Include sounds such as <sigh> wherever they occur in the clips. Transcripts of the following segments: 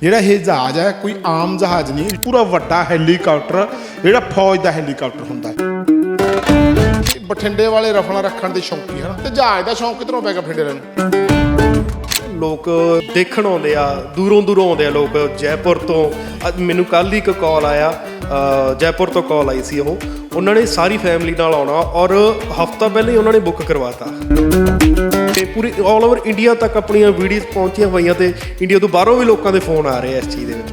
ਜਿਹੜਾ ਇਹ ਜਹਾਜ਼ ਹੈ, ਕੋਈ ਆਮ ਜਹਾਜ਼ ਨਹੀਂ, ਪੂਰਾ ਵੱਡਾ ਹੈਲੀਕਾਪਟਰ, ਜਿਹੜਾ ਫੌਜ ਦਾ ਹੈਲੀਕਾਪਟਰ ਹੁੰਦਾ ਹੈ। ਬਠਿੰਡੇ ਵਾਲੇ ਰਫਲਾਂ ਰੱਖਣ ਦੇ ਸ਼ੌਂਕੀ ਹਨ। ਤੇ ਜਹਾਜ਼ ਦਾ ਸ਼ੌਂਕ ਕਿਧਰੋਂ ਪੈ ਗਿਆ ਬਠਿੰਡੇ ਵਾਲਿਆਂ ਨੂੰ? ਲੋਕ ਦੇਖਣ ਆਉਂਦੇ ਆ, ਦੂਰੋਂ ਦੂਰੋਂ ਆਉਂਦੇ ਆ ਲੋਕ ਜੈਪੁਰ ਤੋਂ। ਮੈਨੂੰ ਕੱਲ ਹੀ ਇੱਕ ਕਾਲ ਆਇਆ ਜੈਪੁਰ ਤੋਂ ਕਾਲ ਆਈ ਸੀ ਉਹ। ਉਹਨਾਂ ਨੇ ਸਾਰੀ ਫੈਮਿਲੀ ਨਾਲ ਆਉਣਾ ਔਰ ਹਫਤਾ ਪਹਿਲਾਂ ਹੀ ਉਹਨਾਂ ਨੇ ਬੁੱਕ ਕਰਵਾਤਾ। ਤੇ ਪੂਰੀ 올 ਓਵਰ ਇੰਡੀਆ ਤੱਕ ਆਪਣੀਆਂ ਵੀਡੀਓਜ਼ ਪਹੁੰਚੀਆਂ ਹੋਈਆਂ ਤੇ ਇੰਡੀਆ ਤੋਂ ਬਾਹਰੋਂ ਵੀ ਲੋਕਾਂ ਦੇ ਫੋਨ ਆ ਰਹੇ ਆ ਇਸ ਚੀਜ਼ ਦੇ ਵਿੱਚ।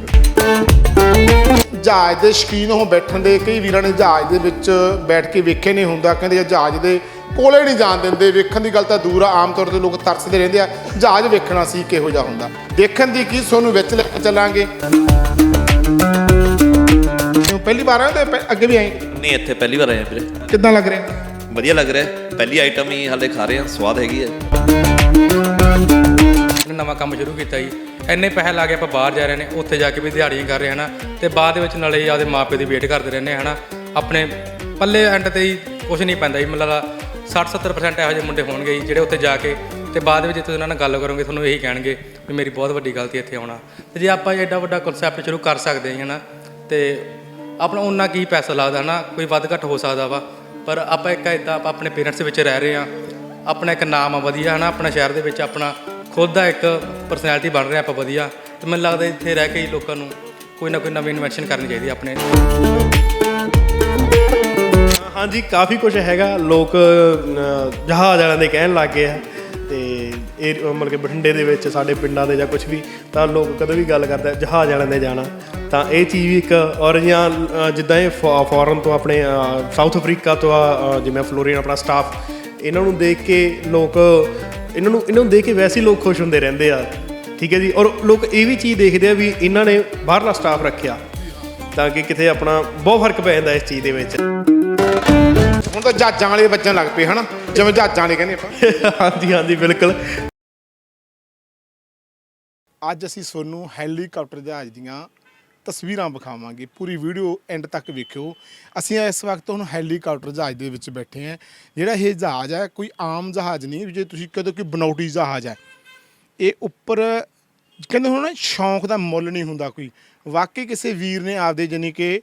ਜਹਾਜ਼ ਦੇ ਸ਼ਕੀਨ ਹੋ ਬੈਠਣ ਦੇ ਕਈ ਵੀਰਾਂ ਨੇ ਜਹਾਜ਼ ਦੇ ਵਿੱਚ ਬੈਠ ਕੇ ਵੇਖੇ ਨਹੀਂ ਹੁੰਦਾ ਕਹਿੰਦੇ ਜਹਾਜ਼ ਦੇ ਕੋਲੇ ਨਹੀਂ ਜਾਣ ਦਿੰਦੇ ਵੇਖਣ ਦੀ ਗੱਲ ਤਾਂ ਦੂਰ ਆ ਆਮ ਤੌਰ ਤੇ ਲੋਕ ਤਰਸਦੇ ਰਹਿੰਦੇ ਆ ਜਹਾਜ਼ ਵੇਖਣਾ ਸੀ ਕਿਹੋ ਜਿਹਾ ਹੁੰਦਾ। ਦੇਖਣ ਦੀ ਕੀ ਸੋਨੂੰ ਵਿੱਚ ਲੈ ਕੇ ਚੱਲਾਂਗੇ। ਪਹਿਲੀ ਵਾਰ ਆਇਆ ਤੇ ਅੱਗੇ ਵੀ ਆਏ? ਨਹੀਂ ਇੱਥੇ ਪਹਿਲੀ ਵਾਰ ਆਏ ਵੀਰੇ। ਕਿੱਦਾਂ ਲੱਗ ਰਿਹਾ? ਵਧੀਆ ਲੱਗ ਰਿਹਾ ਪਹਿਲੀ ਆਈਟਮ ਹੀ ਹਾਲੇ ਖਾ ਰਹੇ ਹਾਂ, ਸਵਾਦ ਹੈਗੀ ਹੈ। ਨਵਾਂ ਕੰਮ ਸ਼ੁਰੂ ਕੀਤਾ ਜੀ। ਇੰਨੇ ਪੈਸੇ ਲਾ ਕੇ ਆਪਾਂ ਬਾਹਰ ਜਾ ਰਹੇ ਨੇ, ਉੱਥੇ ਜਾ ਕੇ ਵੀ ਦਿਹਾੜੀਆਂ ਕਰ ਰਹੇ ਹਨਾ ਤੇ ਬਾਅਦ ਦੇ ਵਿੱਚ ਨਾਲੇ ਹੀ ਆਪਦੇ ਮਾਪੇ ਦੀ ਵੇਟ ਕਰਦੇ ਰਹਿੰਦੇ ਹਨਾ। ਆਪਣੇ ਪੱਲੇ ਐਂਡ ਤੇ ਹੀ ਕੁਝ ਨਹੀਂ ਪੈਂਦਾ ਜੀ, ਮਤਲਬ 60-70% ਇਹੋ ਜਿਹੇ ਮੁੰਡੇ ਹੋਣਗੇ ਜੀ, ਜਿਹੜੇ ਉੱਥੇ ਜਾ ਕੇ ਤੇ ਬਾਅਦ ਵਿੱਚ ਤੁਸੀਂ ਉਹਨਾਂ ਨਾਲ ਗੱਲ ਕਰੋਗੇ, ਤੁਹਾਨੂੰ ਇਹੀ ਕਹਿਣਗੇ ਵੀ ਮੇਰੀ ਬਹੁਤ ਵੱਡੀ ਗਲਤੀ ਇੱਥੇ ਆਉਣਾ। ਤੇ ਜੇ ਆਪਾਂ ਐਡਾ ਵੱਡਾ ਕਨਸੈਪਟ ਸ਼ੁਰੂ ਕਰ ਸਕਦੇ ਹਾਂ ਹਨਾ, ਤੇ ਆਪਣਾ ਉਹਨਾਂ ਕੀ ਪੈਸਾ ਲੱਗਦਾ ਹਨਾ, ਕੋਈ ਵੱਧ ਘੱਟ ਹੋ ਸਕਦਾ ਵਾ। ਪਰ ਆਪਾਂ ਇੱਕ ਇਦਾਂ ਆਪਾਂ ਆਪਣੇ ਪੇਰੈਂਟਸ ਵਿੱਚ ਰਹਿ ਰਹੇ ਆ ਆਪਣਾ ਇੱਕ ਨਾਮ ਆ ਵਧੀਆ, ਹਨਾ? ਆਪਣਾ ਸ਼ਹਿਰ ਦੇ ਵਿੱਚ ਆਪਣਾ ਖੁਦ ਦਾ ਇੱਕ ਪਰਸਨੈਲਿਟੀ ਬਣ ਰਿਹਾ ਆਪਾਂ ਵਧੀਆ। ਤੇ ਮੈਨੂੰ ਲੱਗਦਾ ਇੱਥੇ ਰਹਿ ਕੇ ਹੀ ਲੋਕਾਂ ਨੂੰ ਕੋਈ ਨਾ ਕੋਈ ਨਵੀਂ ਇਨਵੈਂਸ਼ਨ ਕਰਨੀ ਚਾਹੀਦੀ ਆਪਣੇ। ਹਾਂਜੀ, ਕਾਫੀ ਕੁਝ ਹੈਗਾ। ਲੋਕ ਜਹਾਜ਼ ਵਾਲਿਆਂ ਦੇ ਕਹਿਣ ਲੱਗ ਗਏ ਆ। ਇਹ ਮਤਲਬ ਕਿ ਬਠਿੰਡੇ ਦੇ ਵਿੱਚ ਸਾਡੇ ਪਿੰਡਾਂ ਦੇ ਜਾਂ ਕੁਝ ਵੀ ਤਾਂ ਲੋਕ ਕਦੇ ਵੀ ਗੱਲ ਕਰਦੇ ਜਹਾਜ਼ ਵਾਲਿਆਂ ਦੇ ਜਾਣਾ। ਤਾਂ ਇਹ ਚੀਜ਼ ਵੀ ਇੱਕ ਔਰ ਜਾਂ ਜਿੱਦਾਂ ਇਹ ਫੋਰਨ ਤੋਂ ਆਪਣੇ ਸਾਊਥ ਅਫਰੀਕਾ ਤੋਂ ਆ ਜਿਵੇਂ ਫਲੋਰੀਨ ਆਪਣਾ ਸਟਾਫ ਇਹਨਾਂ ਨੂੰ ਦੇਖ ਕੇ ਲੋਕ ਇਹਨਾਂ ਨੂੰ ਇਹਨਾਂ ਨੂੰ ਦੇਖ ਕੇ ਵੈਸੇ ਹੀ ਲੋਕ ਖੁਸ਼ ਹੁੰਦੇ ਰਹਿੰਦੇ ਆ। ਠੀਕ ਹੈ ਜੀ? ਔਰ ਲੋਕ ਇਹ ਵੀ ਚੀਜ਼ ਦੇਖਦੇ ਆ ਵੀ ਇਹਨਾਂ ਨੇ ਬਾਹਰਲਾ ਸਟਾਫ ਰੱਖਿਆ ਤਾਂ ਕਿ ਕਿਤੇ ਆਪਣਾ ਬਹੁਤ ਫ਼ਰਕ ਪੈ ਜਾਂਦਾ ਇਸ ਚੀਜ਼ ਦੇ ਵਿੱਚ। ਹੁਣ ਤਾਂ ਜਹਾਜ਼ਾਂ ਵਾਲੇ ਵੱਜਣ ਲੱਗ ਪਏ ਹਨਾ? ਜਿਵੇਂ ਜਹਾਜ਼ਾਂ ਵਾਲੇ ਕਹਿੰਦੇ ਆਪਾਂ। <laughs> ਹਾਂਜੀ ਹਾਂਜੀ ਬਿਲਕੁਲ। ਅੱਜ ਅਸੀਂ ਤੁਹਾਨੂੰ ਹੈਲੀਕਾਪਟਰ ਜਹਾਜ਼ ਦੀਆਂ ਤਸਵੀਰਾਂ ਵਿਖਾਵਾਂਗੇ। ਪੂਰੀ ਵੀਡੀਓ ਐਂਡ ਤੱਕ ਵੇਖਿਓ। ਅਸੀਂ ਇਸ ਵਕਤ ਹੁਣ ਹੈਲੀਕਾਪਟਰ ਜਹਾਜ਼ ਦੇ ਵਿੱਚ ਬੈਠੇ ਹਾਂ। ਜਿਹੜਾ ਇਹ ਜਹਾਜ਼ ਹੈ, ਕੋਈ ਆਮ ਜਹਾਜ਼ ਨਹੀਂ, ਜੇ ਤੁਸੀਂ ਕਹੋ ਕਿ ਬਨੌਟੀ ਜਹਾਜ਼ ਹੈ। ਇਹ ਉੱਪਰ ਕਹਿੰਦੇ ਹੁਣ ਸ਼ੌਂਕ ਦਾ ਮੁੱਲ ਨਹੀਂ ਹੁੰਦਾ ਕੋਈ। ਵਾਕਈ ਕਿਸੇ ਵੀਰ ਨੇ ਆਪਦੇ ਜਾਨੀ ਕਿ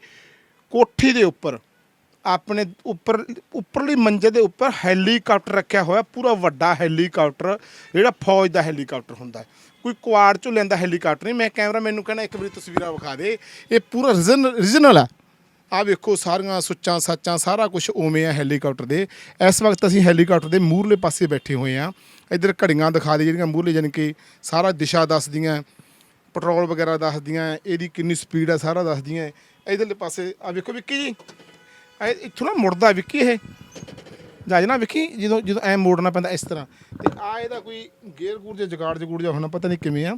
ਕੋਠੀ ਦੇ ਉੱਪਰ, ਆਪਣੇ ਉੱਪਰ, ਉੱਪਰਲੀ ਮੰਜ਼ੇ ਦੇ ਉੱਪਰ ਹੈਲੀਕਾਪਟਰ ਰੱਖਿਆ ਹੋਇਆ, ਪੂਰਾ ਵੱਡਾ ਹੈਲੀਕਾਪਟਰ, ਜਿਹੜਾ ਫੌਜ ਦਾ ਹੈਲੀਕਾਪਟਰ ਹੁੰਦਾ ਕੋਈ ਕੁਆੜ ਚੋਂ ਲੈਂਦਾ ਹੈਲੀਕਾਪਟਰ ਨਹੀਂ। ਮੈਂ ਕੈਮਰਾ ਮੈਨੂੰ ਕਹਿੰਦਾ, ਇੱਕ ਵਾਰੀ ਤਸਵੀਰਾਂ ਵਿਖਾ ਦੇ। ਇਹ ਪੂਰਾ ਰੀਜਨਲ ਹੈ ਆ। ਵੇਖੋ, ਸਾਰੀਆਂ ਸੁੱਚਾਂ, ਸੱਚਾਂ, ਸਾਰਾ ਕੁਝ ਉਵੇਂ ਆ ਹੈਲੀਕਾਪਟਰ ਦੇ। ਇਸ ਵਕਤ ਅਸੀਂ ਹੈਲੀਕਾਪਟਰ ਦੇ ਮੂਹਰਲੇ ਪਾਸੇ ਬੈਠੇ ਹੋਏ ਆ। ਇੱਧਰ ਘੜੀਆਂ ਦਿਖਾ ਦੇ, ਜਿਹੜੀਆਂ ਮੂਹਰਲੇ ਜਾਣੀ ਕਿ ਸਾਰਾ ਦਿਸ਼ਾ ਦੱਸਦੀਆਂ, ਪੈਟਰੋਲ ਵਗੈਰਾ ਦੱਸਦੀਆਂ, ਇਹਦੀ ਕਿੰਨੀ ਸਪੀਡ ਆ, ਸਾਰਾ ਦੱਸਦੀਆਂ। ਇਧਰਲੇ ਪਾਸੇ ਆ ਵੇਖੋ ਵਿੱਕੀ ਜੀ। ਇਹ ਇੱਥੋਂ ਨਾ ਮੁੜਦਾ ਵਿੱਕੀ ਇਹ। ਜਹਾਜ਼ ਨਾ ਵਿੱਕੀ ਜਦੋਂ ਜਦੋਂ ਐ ਮੋੜਨਾ ਪੈਂਦਾ ਇਸ ਤਰ੍ਹਾਂ। ਤੇ ਆ ਇਹਦਾ ਕੋਈ ਗੇਅਰ ਗੂਰ ਜਾਂ ਜਗਾੜ ਜਗੂੜ ਜਾਂ ਹੋਣਾ ਪਤਾ ਨਹੀਂ ਕਿਵੇਂ ਆ।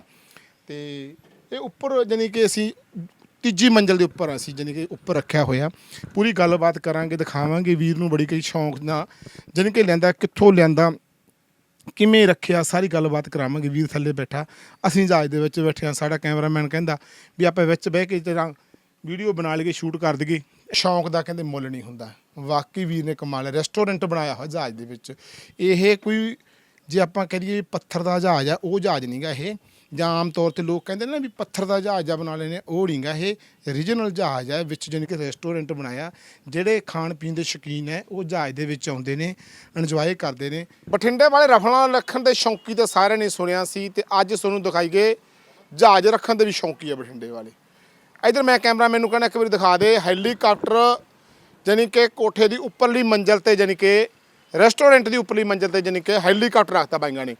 ਤੇ ਇਹ ਉੱਪਰ ਜਾਨੀ ਕਿ ਅਸੀਂ ਤੀਜੀ ਮੰਜ਼ਲ ਦੇ ਉੱਪਰ ਆ ਅਸੀਂ ਜਾਨੀ ਕਿ ਉੱਪਰ ਰੱਖਿਆ ਹੋਇਆ। ਪੂਰੀ ਗੱਲਬਾਤ ਕਰਾਂਗੇ, ਦਿਖਾਵਾਂਗੇ, ਵੀਰ ਨੂੰ ਬੜੀ ਕਈ ਸ਼ੌਂਕ ਨਾਲ ਜਾਨੀ ਕਿ ਲੈਂਦਾ, ਕਿੱਥੋਂ ਲੈਂਦਾ, ਕਿਵੇਂ ਰੱਖਿਆ, ਸਾਰੀ ਗੱਲਬਾਤ ਕਰਾਵਾਂਗੇ, ਵੀਰ ਥੱਲੇ ਬੈਠਾ। ਅਸੀਂ ਜਹਾਜ਼ ਦੇ ਵਿੱਚ ਬੈਠੇ ਹਾਂ, ਸਾਡਾ ਕੈਮਰਾਮੈਨ ਕਹਿੰਦਾ ਵੀ ਆਪਾਂ ਵਿੱਚ ਬਹਿ ਕੇ ਤੇਰਾ ਵੀਡੀਓ ਬਣਾ ਲਈਏ, ਸ਼ੂਟ ਕਰ ਦਈਏ। ਸ਼ੌਂਕ ਦਾ ਕਹਿੰਦੇ ਮੁੱਲ ਨਹੀਂ ਹੁੰਦਾ। ਵਾਕਈ ਵੀਰ ਨੇ ਕਮਾਲ ਹੈ ਰੈਸਟੋਰੈਂਟ ਬਣਾਇਆ ਹੋਇਆ ਜਹਾਜ਼ ਦੇ ਵਿੱਚ। ਇਹ ਕੋਈ ਜੇ ਆਪਾਂ ਕਹੀਏ ਪੱਥਰ ਦਾ ਜਹਾਜ਼ ਆ, ਉਹ ਜਹਾਜ਼ ਨਹੀਂਗਾ ਇਹ। ਜਾਂ ਆਮ ਤੌਰ ਤੇ ਲੋਕ ਕਹਿੰਦੇ ਨੇ ਨਾ ਵੀ ਪੱਥਰ ਦਾ ਜਹਾਜ਼ ਆ ਬਣਾ ਲੈਣੇ ਉਹ ਨਹੀਂਗਾ ਇਹ। ਰੀਜਨਲ ਜਹਾਜ਼ ਹੈ ਵਿੱਚ ਜਾਣੀ ਕਿ ਰੈਸਟੋਰੈਂਟ ਬਣਾਇਆ। ਜਿਹੜੇ ਖਾਣ ਪੀਣ ਦੇ ਸ਼ੌਕੀਨ ਹੈ, ਉਹ ਜਹਾਜ਼ ਦੇ ਵਿੱਚ ਆਉਂਦੇ ਨੇ ਇੰਜੋਏ ਕਰਦੇ ਨੇ। ਬਠਿੰਡੇ ਵਾਲੇ ਰਫਲਾਂ ਰੱਖਣ ਦੇ ਸ਼ੌਂਕੀ ਤਾਂ ਸਾਰਿਆਂ ਨੇ ਸੁਣਿਆ ਸੀ ਤੇ ਅੱਜ ਤੁਹਾਨੂੰ ਦਿਖਾਈ ਗਏ। ਜਹਾਜ਼ ਰੱਖਣ ਦੇ ਵੀ ਸ਼ੌਂਕੀ ਆ ਬਠਿੰਡੇ ਵਾਲੇ। ਇਧਰ ਮੈਂ ਕੈਮਰਾਮੈਨ ਨੂੰ ਕਹਿੰਦਾ ਇੱਕ ਵਾਰੀ ਦਿਖਾ ਦੇ, ਹੈਲੀਕਾਪਟਰ ਜਾਣੀ ਕਿ ਕੋਠੇ ਦੀ ਉੱਪਰਲੀ ਮੰਜ਼ਲ ਤੇ ਜਾਣੀ ਕਿ ਰੈਸਟੋਰੈਂਟ ਦੀ ਉੱਪਰਲੀ ਮੰਜ਼ਲ ਤੇ ਜਾਣੀ ਕਿ ਹੈਲੀਕਾਪਟਰ ਰੱਖਤਾ ਬਾਈਆਂ ਨੇ।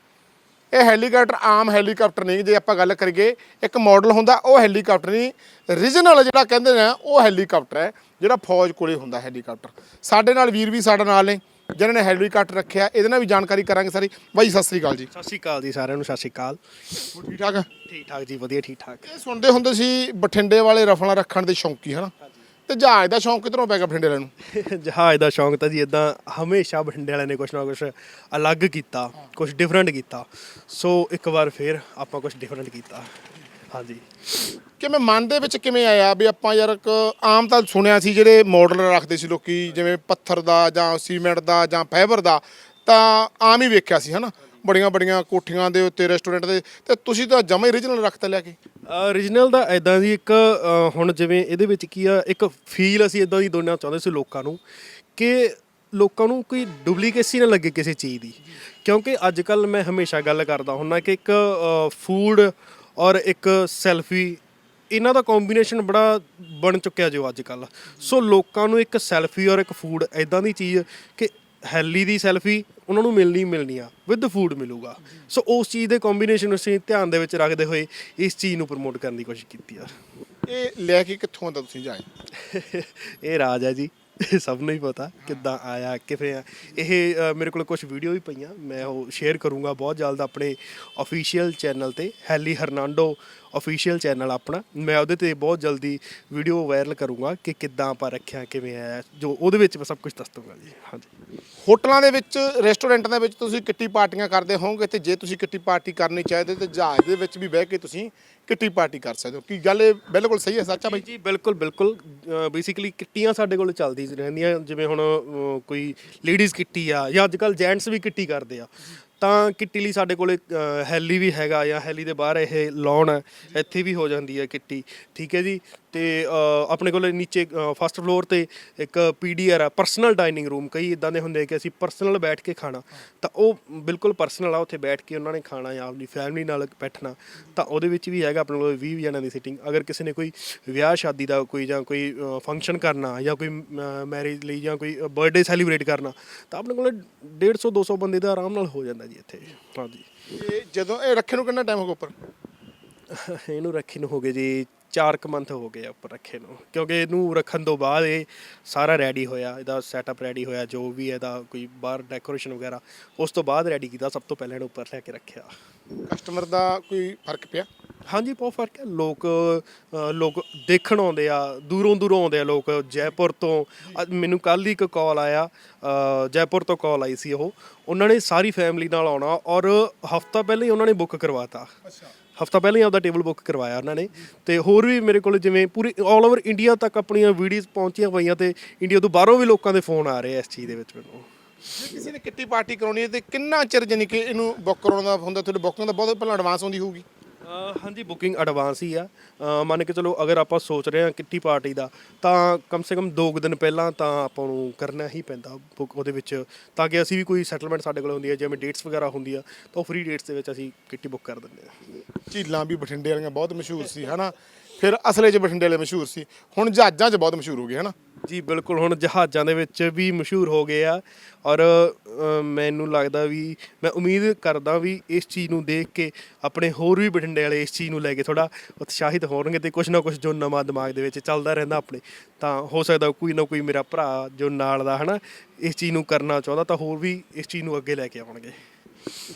ਇਹ ਹੈਲੀਕਾਪਟਰ ਆਮ ਹੈਲੀਕਾਪਟਰ ਨਹੀਂ, ਜੇ ਆਪਾਂ ਗੱਲ ਕਰੀਏ, ਇੱਕ ਮਾਡਲ ਹੁੰਦਾ, ਉਹ ਹੈਲੀਕਾਪਟਰ ਨਹੀਂ। ਰੀਜਨਲ ਜਿਹੜਾ ਕਹਿੰਦੇ ਨੇ, ਉਹ ਹੈਲੀਕਾਪਟਰ ਹੈ, ਜਿਹੜਾ ਫੌਜ ਕੋਲੇ ਹੁੰਦਾ ਹੈਲੀਕਾਪਟਰ। ਸਾਡੇ ਨਾਲ ਵੀਰ ਵੀ ਸਾਡੇ ਨਾਲ ਨੇ। ਜਿਨ੍ਹਾਂ ਨੇ ਹੈਲੀਕਾਪਟਰ ਰੱਖਿਆ ਇਹਦੇ ਨਾਲ ਵੀ ਜਾਣਕਾਰੀ ਕਰਾਂਗੇ ਸਾਰੀ। ਬਾਈ ਸਤਿ ਸ੍ਰੀ ਅਕਾਲ ਜੀ। ਸਤਿ ਸ਼੍ਰੀ ਅਕਾਲ ਜੀ ਸਾਰਿਆਂ ਨੂੰ ਸਤਿ ਸ਼੍ਰੀ ਅਕਾਲ। ਹੋਰ ਠੀਕ ਠਾਕ ਠੀਕ ਠਾਕ ਜੀ ਵਧੀਆ ਠੀਕ ਠਾਕ। ਇਹ ਸੁਣਦੇ ਹੁੰਦੇ ਸੀ ਬਠਿੰਡੇ ਵਾਲੇ ਰਫਲਾਂ ਰੱਖਣ ਦੇ ਸ਼ੌਂਕੀ ਹਨਾ? ਤੇ ਜਹਾਜ਼ ਦਾ ਸ਼ੌਂਕ ਕਿਧਰੋਂ ਪੈ ਗਿਆ ਬਠਿੰਡੇ ਵਾਲਿਆਂ ਨੂੰ? <laughs> ਜਹਾਜ਼ ਦਾ ਸ਼ੌਂਕ ਤਾਂ ਜੀ ਇਦਾਂ ਹਮੇਸ਼ਾ ਬਠਿੰਡੇ ਵਾਲਿਆਂ ਨੇ ਕੁਛ ਨਾ ਕੁਛ ਅਲੱਗ ਕੀਤਾ ਕੁਛ ਡਿਫਰੈਂਟ ਕੀਤਾ। ਸੋ ਇੱਕ ਵਾਰ ਫੇਰ ਆਪਾਂ ਕੁਛ ਡਿਫਰੈਂਟ ਕੀਤਾ। ਹਾਂਜੀ। ਕਿਵੇਂ ਮਨ ਦੇ ਵਿੱਚ ਕਿਵੇਂ ਆਇਆ ਵੀ ਆਪਾਂ ਯਾਰ ਇੱਕ ਆਮ ਤਾਂ ਸੁਣਿਆ ਸੀ ਜਿਹੜੇ ਮਾਡਲ ਰੱਖਦੇ ਸੀ ਲੋਕੀ ਜਿਵੇਂ ਪੱਥਰ ਦਾ ਜਾਂ ਸੀਮੈਂਟ ਦਾ ਜਾਂ ਫਾਈਬਰ ਦਾ ਤਾਂ ਆਮ ਹੀ ਵੇਖਿਆ ਸੀ ਹਨਾ? ਬੜੀਆਂ ਬੜੀਆਂ ਕੋਠੀਆਂ ਦੇ ਉੱਤੇ ਰੈਸਟੋਰੈਂਟ ਦੇ ਤੇ ਤੁਸੀਂ ਤਾਂ ਜਮਾ ਹੀ ਰੀਜਨਲ ਰੱਖਤਾ ਲਿਆ ਕੇ। ਓਰੀਜਨਲ ਦਾ ਐਦਾਂ ਦੀ ਇੱਕ ਅ, ਹੁਣ ਜਿਵੇਂ ਇਹਦੇ ਵਿੱਚ ਕੀ ਆ ਇੱਕ ਫੀਲ ਅਸੀਂ ਇਦਾਂ ਦੀ ਦੋਨਾਂ ਚਾਹੁੰਦੇ ਸੀ ਲੋਕਾਂ ਨੂੰ ਕਿ ਲੋਕਾਂ ਨੂੰ ਕੋਈ ਡੁਪਲੀਕੇਸੀ ਨਾ ਲੱਗੇ ਕਿਸੇ ਚੀਜ਼ ਦੀ। ਕਿਉਂਕਿ ਅੱਜ ਕੱਲ ਮੈਂ ਹਮੇਸ਼ਾ ਗੱਲ ਕਰਦਾ ਹੁੰਨਾ ਕਿ ਇੱਕ ਫੂਡ ਔਰ ਇੱਕ ਸੈਲਫੀ ਇਹਨਾਂ ਦਾ ਕੰਬੀਨੇਸ਼ਨ ਬੜਾ ਬਣ ਚੁੱਕਿਆ ਜੋ ਅੱਜ ਕੱਲ ਸੋ ਲੋਕਾਂ ਨੂੰ ਇੱਕ ਸੈਲਫੀ ਔਰ ਇੱਕ ਫੂਡ ਐਦਾਂ ਦੀ ਚੀਜ਼ ਕਿ ਹੈਲੀ ਦੀ ਸੈਲਫੀ ਉਹਨਾਂ ਨੂੰ ਮਿਲਣੀ ਮਿਲਣੀ ਆ ਵਿਦ ਫੂਡ ਮਿਲੂਗਾ। ਸੋ ਉਸ ਚੀਜ਼ ਦੇ ਕੰਬੀਨੇਸ਼ਨ ਨੂੰ ਅਸੀਂ ਧਿਆਨ ਦੇ ਵਿੱਚ ਰੱਖਦੇ ਹੋਏ ਇਸ ਚੀਜ਼ ਨੂੰ ਪ੍ਰਮੋਟ ਕਰਨ ਦੀ ਕੋਸ਼ਿਸ਼ ਕੀਤੀ ਆ। ਇਹ ਲੈ ਕੇ ਕਿੱਥੋਂ ਆਂਦਾ ਤੁਸੀਂ ਜਾਏ? <laughs> ਇਹ ਰਾਜ ਹੈ ਜੀ। ਇਹ ਸਭ ਨੂੰ ਹੀ ਪਤਾ ਕਿੱਦਾਂ ਆਇਆ ਕਿਵੇਂ ਆ। ਇਹ ਅ, ਮੇਰੇ ਕੋਲ ਕੁਝ ਵੀਡੀਓ ਵੀ ਪਈਆਂ ਮੈਂ ਉਹ ਸ਼ੇਅਰ ਕਰੂੰਗਾ ਬਹੁਤ ਜਲਦ ਆਪਣੇ ਅਫੀਸ਼ੀਅਲ ਚੈਨਲ ਤੇ ਹੈਲੀ ਹਰਨਾਂਡੋ ਅਫੀਸ਼ੀਅਲ ਚੈਨਲ ਆਪਣਾ ਮੈਂ ਉਹਦੇ ਤੇ ਬਹੁਤ ਜਲਦੀ ਵੀਡੀਓ ਵਾਇਰਲ ਕਰੂੰਗਾ ਕਿ ਕਿੱਦਾਂ ਆਪਾਂ ਰੱਖਿਆ ਕਿਵੇਂ ਆਇਆ ਜੋ ਉਹਦੇ ਵਿੱਚ ਮੈਂ ਸਭ ਕੁਝ ਦੱਸ ਦੂੰਗਾ ਜੀ ਹਾਂਜੀ। ਹੋਟਲਾਂ ਦੇ ਵਿੱਚ ਰੈਸਟੋਰੈਂਟਾਂ ਦੇ ਵਿੱਚ ਤੁਸੀਂ ਕਿੱਟੀ ਪਾਰਟੀਆਂ ਕਰਦੇ ਹੋਵੋਗੇ ਤੇ ਜੇ ਤੁਸੀਂ ਕਿੱਟੀ ਪਾਰਟੀ ਕਰਨੀ ਚਾਹਦੇ ਤੇ ਜਹਾਜ਼ ਦੇ ਵਿੱਚ ਵੀ ਬਹਿ ਕੇ ਤੁਸੀਂ ਕਿੱਟੀ ਪਾਰਟੀ ਕਰ ਸਕਦੇ ਹੋ। ਕੀ ਗੱਲ ਇਹ ਬਿਲਕੁਲ ਸਹੀ ਹੈ ਸੱਚਾ ਬਾਈ? ਜੀ ਬਿਲਕੁਲ ਬਿਲਕੁਲ ਬੇਸਿਕਲੀ ਕਿੱਟੀਆਂ ਸਾਡੇ ਕੋਲ ਚੱਲਦੀ ਰਹਿੰਦੀਆਂ ਜਿਵੇਂ ਹੁਣ ਕੋਈ ਲੇਡੀਜ਼ ਕਿੱਟੀ ਆ ਜਾਂ ਅੱਜ ਕੱਲ ਜੈਂਟਸ ਵੀ ਕਿੱਟੀ ਕਰਦੇ ਆ। ਤਾਂ ਕਿੱਟੀ ਲਈ ਸਾਡੇ ਕੋਲ ਹੈਲੀ ਵੀ ਹੈਗਾ ਜਾਂ ਹੈਲੀ ਦੇ ਬਾਹਰ ਇਹ ਲੋਨ ਹੈ ਇੱਥੇ ਵੀ ਹੋ ਜਾਂਦੀ ਹੈ ਕਿੱਟੀ। ਠੀਕ ਹੈ ਜੀ? ਤੇ ਅਹ, ਆਪਣੇ ਕੋਲ ਨੀਚੇ ਫਸਟ ਫਲੋਰ ਤੇ ਇੱਕ ਪੀਡੀਆਰ ਆ ਪਰਸਨਲ ਡਾਈਨਿੰਗ ਰੂਮ ਕਈ ਇਦਾਂ ਦੇ ਹੁੰਦੇ ਕਿ ਅਸੀਂ ਪਰਸਨਲ ਬੈਠ ਕੇ ਖਾਣਾ। ਤਾਂ ਉਹ ਬਿਲਕੁਲ ਪਰਸਨਲ ਆ ਉੱਥੇ ਬੈਠ ਕੇ ਉਹਨਾਂ ਨੇ ਖਾਣਾ ਜਾਂ ਆਪਣੀ ਫੈਮਿਲੀ ਨਾਲ ਬੈਠਣਾ। ਤਾਂ ਉਹਦੇ ਵਿੱਚ ਵੀ ਹੈਗਾ ਆਪਣੇ ਕੋਲ 20 ਜਣਾਂ ਦੀ ਸਿਟਿੰਗ ਅਗਰ ਕਿਸੇ ਨੇ ਕੋਈ ਵਿਆਹ ਸ਼ਾਦੀ ਦਾ ਕੋਈ ਜਾਂ ਕੋਈ ਫੰਕਸ਼ਨ ਕਰਨਾ ਜਾਂ ਕੋਈ ਮੈਰਿਜ ਲਈ ਜਾਂ ਕੋਈ ਬਰਥਡੇ ਸੈਲੀਬ੍ਰੇਟ ਕਰਨਾ ਤਾਂ ਆਪਣੇ ਕੋਲ 150 200 ਬੰਦੇ ਦਾ ਆਰਾਮ ਨਾਲ ਹੋ ਜਾਂਦਾ ਜੀ। ਇੱਥੇ। ਹਾਂਜੀ ਇਹ ਜਦੋਂ ਇਹ ਰੱਖੇ ਨੂੰ ਕਿੰਨਾ ਟਾਈਮ ਹੋ ਗਿਆ ਉੱਪਰ? <laughs> ਇਹਨੂੰ ਰੱਖੇ ਨੂੰ ਹੋ ਗਏ ਜੀ 4 ਕੁ ਮੰਥ ਹੋ ਗਏ ਆ ਉੱਪਰ ਰੱਖੇ ਨੂੰ। ਕਿਉਂਕਿ ਇਹਨੂੰ ਰੱਖਣ ਤੋਂ ਬਾਅਦ ਇਹ ਸਾਰਾ ਰੈਡੀ ਹੋਇਆ ਇਹਦਾ ਸੈਟਅਪ ਰੈਡੀ ਹੋਇਆ ਜੋ ਵੀ ਇਹਦਾ ਕੋਈ ਬਾਹਰ ਡੈਕੋਰੇਸ਼ਨ ਵਗੈਰਾ ਉਸ ਤੋਂ ਬਾਅਦ ਰੈਡੀ ਕੀਤਾ ਸਭ ਤੋਂ ਪਹਿਲਾਂ ਇਹਨੂੰ ਉੱਪਰ ਲੈ ਕੇ ਰੱਖਿਆ। ਕਸਟਮਰ ਦਾ ਕੋਈ ਫ਼ਰਕ ਪਿਆ? ਹਾਂਜੀ ਬਹੁਤ ਫ਼ਰਕ ਹੈ। ਲੋਕ ਅ, ਲੋਕ ਦੇਖਣ ਆਉਂਦੇ ਆ ਦੂਰੋਂ ਦੂਰੋਂ ਆਉਂਦੇ ਆ ਲੋਕ ਜੈਪੁਰ ਤੋਂ। ਅੱਜ ਮੈਨੂੰ ਕੱਲ ਹੀ ਇੱਕ ਕਾਲ ਆਇਆ ਅ, ਜੈਪੁਰ ਤੋਂ ਕਾਲ ਆਈ ਸੀ ਉਹ। ਉਹਨਾਂ ਨੇ ਸਾਰੀ ਫੈਮਿਲੀ ਨਾਲ ਆਉਣਾ ਔਰ ਹਫਤਾ ਪਹਿਲਾਂ ਹੀ ਉਹਨਾਂ ਨੇ ਬੁੱਕ ਕਰਵਾਤਾ। ਹਫਤਾ ਪਹਿਲਾਂ ਹੀ ਆਪਦਾ ਟੇਬਲ ਬੁੱਕ ਕਰਵਾਇਆ ਉਹਨਾਂ ਨੇ। ਤੇ ਹੋਰ ਵੀ ਮੇਰੇ ਕੋਲ ਜਿਵੇਂ ਪੂਰੀ 올 ਓਵਰ ਇੰਡੀਆ ਤੱਕ ਆਪਣੀਆਂ ਵੀਡੀਓਜ਼ ਪਹੁੰਚੀਆਂ ਪਈਆਂ ਤੇ ਇੰਡੀਆ ਤੋਂ ਬਾਹਰੋਂ ਵੀ ਲੋਕਾਂ ਦੇ ਫੋਨ ਆ ਰਹੇ ਆ ਇਸ ਚੀਜ਼ ਦੇ ਵਿੱਚ ਮੈਨੂੰ। ਜੇ ਕਿਸੇ ਨੇ ਕਿੱਟੀ ਪਾਰਟੀ ਕਰਾਉਣੀ ਹੈ ਤੇ ਕਿੰਨਾ ਚਿਰ ਜਾਨੀ ਕਿ ਇਹਨੂੰ ਬੁੱਕ ਕਰਾਉਣ ਦਾ ਹੁੰਦਾ ਤੁਹਾਡੇ ਬੁਕਿੰਗ ਦਾ ਬਹੁਤ ਪਹਿਲਾਂ ਐਡਵਾਂਸ ਹੁੰਦੀ ਹੋਊਗੀ। ਅ, ਹਾਂਜੀ ਬੁਕਿੰਗ ਐਡਵਾਂਸ ਹੀ ਆ। ਅ, ਮੰਨ ਕੇ ਚਲੋ ਅਗਰ ਆਪਾਂ ਸੋਚ ਰਹੇ ਹਾਂ ਕਿੱਟੀ ਪਾਰਟੀ ਦਾ ਤਾਂ ਕਮ ਸੇ ਕਮ 2 ਦਿਨ ਪਹਿਲਾਂ ਤਾਂ ਆਪਾਂ ਨੂੰ ਕਰਨਾ ਹੀ ਪੈਂਦਾ ਬੁੱਕ ਉਹਦੇ ਵਿੱਚ ਤਾਂ ਕਿ ਅਸੀਂ ਵੀ ਕੋਈ ਸੈਟਲਮੈਂਟ ਸਾਡੇ ਕੋਲ ਹੁੰਦੀ ਹੈ ਜਿਵੇਂ ਡੇਟਸ ਵਗੈਰਾ ਹੁੰਦੀ ਆ ਤਾਂ ਉਹ ਫ੍ਰੀ ਡੇਟਸ ਦੇ ਵਿੱਚ ਅਸੀਂ ਕਿੱਟੀ ਬੁੱਕ ਕਰ ਦਿੰਦੇ ਹਾਂ ਝੀਲਾਂ ਵੀ ਬਠਿੰਡੇ ਵਾਲੀਆਂ ਬਹੁਤ ਮਸ਼ਹੂਰ ਸੀ ਹਨਾ? ਫਿਰ ਅਸਲੇ 'ਚ ਬਠਿੰਡੇ ਵਾਲੇ ਮਸ਼ਹੂਰ ਸੀ। ਹੁਣ ਜਹਾਜ਼ਾਂ 'ਚ ਬਹੁਤ ਮਸ਼ਹੂਰ ਹੋ ਗਏ ਹਨਾ? ਜੀ ਬਿਲਕੁਲ। ਹੁਣ ਜਹਾਜ਼ਾਂ ਦੇ ਵਿੱਚ ਵੀ ਮਸ਼ਹੂਰ ਹੋ ਗਏ ਆ। ਔਰ ਅ, ਮੈਨੂੰ ਲੱਗਦਾ ਵੀ ਮੈਂ ਉਮੀਦ ਕਰਦਾ ਵੀ ਇਸ ਚੀਜ਼ ਨੂੰ ਦੇਖ ਕੇ ਆਪਣੇ ਹੋਰ ਵੀ ਬਠਿੰਡੇ ਵਾਲੇ ਇਸ ਚੀਜ਼ ਨੂੰ ਲੈ ਕੇ ਥੋੜਾ ਉਤਸ਼ਾਹਿਤ ਹੋਣਗੇ ਤੇ ਕੁਝ ਨਾ ਕੁਝ ਜੋ ਨਵਾਂ ਦਿਮਾਗ ਦੇ ਵਿੱਚ ਚੱਲਦਾ ਰਹਿੰਦਾ ਆਪਣੇ। ਤਾਂ ਹੋ ਸਕਦਾ ਕੋਈ ਨਾ ਕੋਈ ਮੇਰਾ ਭਰਾ ਜੋ ਨਾਲ ਦਾ ਹਨਾ ਇਸ ਚੀਜ਼ ਨੂੰ ਕਰਨਾ ਚਾਹੁੰਦਾ ਤਾਂ ਹੋਰ ਵੀ ਇਸ ਚੀਜ਼ ਨੂੰ ਅੱਗੇ ਲੈ ਕੇ ਆਉਣਗੇ।